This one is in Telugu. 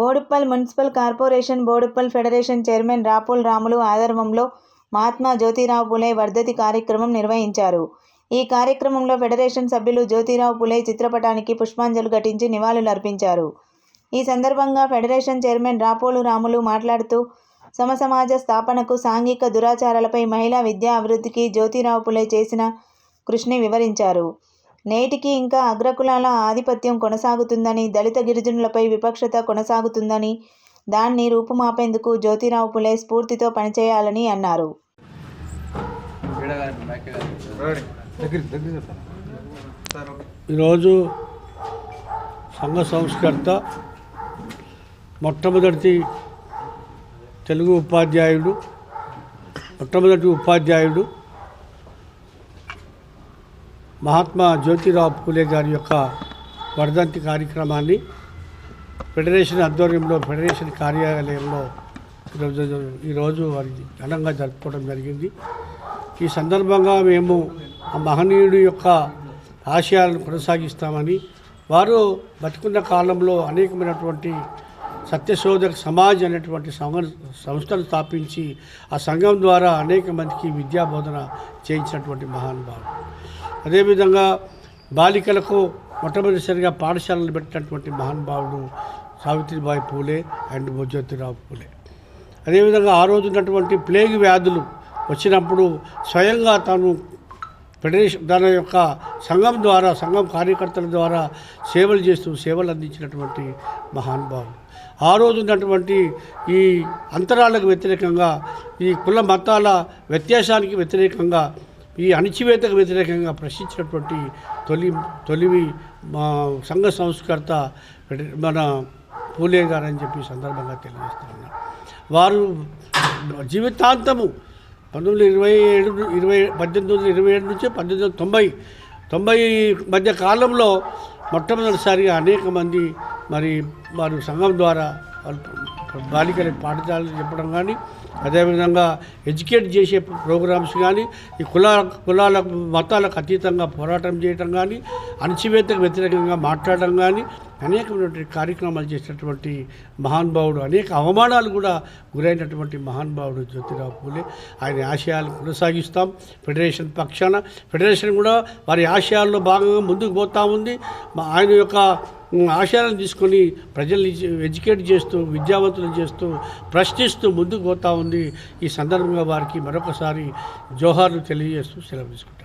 Boduppal municipal corporation Boduppal federation chairman Rapul Ramulu ఆధర్మంలో Mahatma Jyotirao Phule వర్ధతి కార్యక్రమం నిర్వహించారు. ఈ కార్యక్రమంలో ఫెడరేషన్ సభ్యులు జ్యోతిరావు పులే చిత్రపటానికి పుష్పాంజలి ఘటించి నివాళులర్పించారు ఈ సందర్భంగా ఫెడరేషన్ చైర్మన్ రాపోలు రాములు మాట్లాడుతూ సమసమాజ స్థాపనకు సాంఘిక దురాచారాలపై మహిళా విద్యా అభివృద్ధికి జ్యోతిరావు పులే చేసిన కృషిని వివరించారు. నేటికి ఇంకా అగ్రకులాల ఆధిపత్యం కొనసాగుతుందని దళిత గిరిజనులపై వివక్షత కొనసాగుతుందని దాన్ని రూపుమాపేందుకు జ్యోతిరావు పులే స్ఫూర్తితో పనిచేయాలని అన్నారు. ఈరోజు సంఘ సంస్కర్త మొట్టమొదటి తెలుగు ఉపాధ్యాయుడు మొట్టమొదటి ఉపాధ్యాయుడు మహాత్మా జ్యోతిరావు పూలే గారి యొక్క వర్ధంతి కార్యక్రమాన్ని ఫెడరేషన్ ఆధ్వర్యంలో ఫెడరేషన్ కార్యాలయంలో ఈరోజు ఈరోజు వారి ఘనంగా జరుపుకోవడం జరిగింది. ఈ సందర్భంగా మేము ఆ మహనీయుడి యొక్క ఆశయాలను కొనసాగిస్తామని వారు బతుకున్న కాలంలో అనేకమైనటువంటి సత్యశోధక సమాజ్ అనేటువంటి సంఘ సంస్థను స్థాపించి ఆ సంఘం ద్వారా అనేక మందికి విద్యా బోధన చేయించినటువంటి మహానుభావుడు. అదేవిధంగా బాలికలకు మొట్టమొదటిసారిగా పాఠశాలలు పెట్టినటువంటి మహానుభావుడు సావిత్రిబాయి పూలే అండ్ భోజ్యోతిరావు పూలే. అదేవిధంగా ఆ రోజు ఉన్నటువంటి ప్లేగ్ వ్యాధులు వచ్చినప్పుడు స్వయంగా తాను ఫెడరేషన్ దాని యొక్క సంఘం ద్వారా సంఘం కార్యకర్తల ద్వారా సేవలు చేస్తూ సేవలు అందించినటువంటి మహానుభావులు ఆ రోజు ఉన్నటువంటి ఈ అంతరాలకు వ్యతిరేకంగా ఈ కుల మతాల వ్యత్యాసానికి వ్యతిరేకంగా ఈ అణిచివేతకు వ్యతిరేకంగా ప్రశ్నించినటువంటి తొలి తొలివి మా సంఘ సంస్కర్త మన పూలే గారు అని చెప్పి సందర్భంగా తెలియజేస్తున్నారు వారు జీవితాంతము పంతొమ్మిది వందల ఇరవై ఏడు ఇరవై పద్దెనిమిది వందల ఇరవై ఏడు నుంచి పద్దెనిమిది వందల తొంభై తొంభై మధ్య కాలంలో మొట్టమొదటిసారిగా అనేక మంది మరి వారు సంఘం ద్వారా బాలికల పాఠశాలలు చెప్పడం కానీ అదేవిధంగా ఎడ్యుకేట్ చేసే ప్రోగ్రామ్స్ కానీ ఈ కుల కులాల మతాలకు అతీతంగా పోరాటం చేయటం కానీ అణచివేతకు వ్యతిరేకంగా మాట్లాడడం కానీ అనేకమైనటువంటి కార్యక్రమాలు చేసినటువంటి మహానుభావుడు అనేక అవమానాలు కూడా గురైనటువంటి మహానుభావుడు జ్యోతిరావు పూలే. ఆయన ఆశయాలు కొనసాగిస్తాం. ఫెడరేషన్ పక్షాన ఫెడరేషన్ కూడా వారి ఆశయాల్లో భాగంగా ముందుకు పోతా ఉంది. మా- ఆయన యొక్క ఆశయాలను తీసుకొని ప్రజల్ని ఎడ్యుకేట్ చేస్తూ విద్యావంతులు చేస్తూ ప్రశ్నిస్తూ ముందుకు పోతా ఉంది. ఈ సందర్భంగా వారికి మరొకసారి జోహార్లు తెలియజేస్తూ సెలవు తీసుకుంటాం